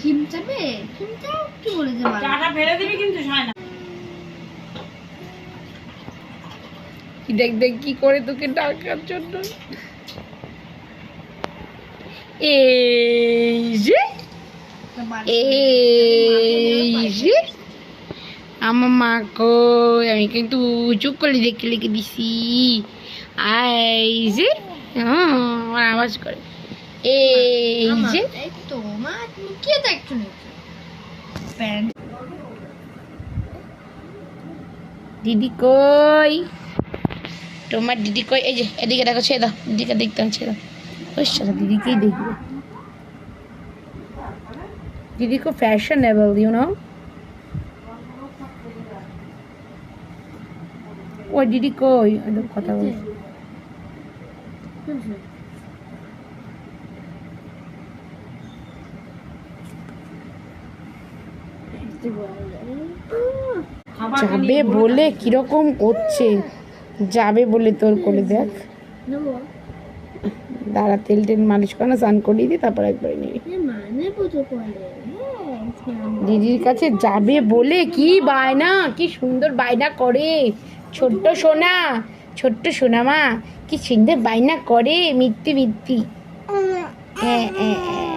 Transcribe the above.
কি বাবা। চাটা ফেলে দিবি কিন্তু সায়না। দেখ দেখ কি করে তোকে ডাকার জন্য। এই যে এই যে আমার মা কই আমি কিন্তু চুপ করে দেখে লিখে দিছি। এই যে হ্যাঁ, আমার আওয়াজ করে। এই যে এই মা তুমি কে দেখছ নাকি প্যান্ট দিদি কই? তোমার দিদি কই? এই যে এদিকে দেখো ছেড়ে দাও। দিদিকে দেখতাম ছেড়ে দাও। ওই সারা দিদিকেই দেখবে। দিদি খুব ফ্যাশনেবল ইউ নো ওই দিদি কই? কথা বল যাবে বলে কীরকম করছে? যাবে বলে তোর কোলে দেখ। দাঁড়া, তেল টেল মালিশ করে না, স্নান করিয়ে দিই তারপর একবার নিবি। দিদির কাছে যাবে বলে কি বায়না, কি সুন্দর বায়না করে। ছোট্ট সোনা ছোট্ট সোনা মা কি সুন্দর বায়না করে মিথ্যি মিথ্যি হ্যাঁ হ্যাঁ হ্যাঁ।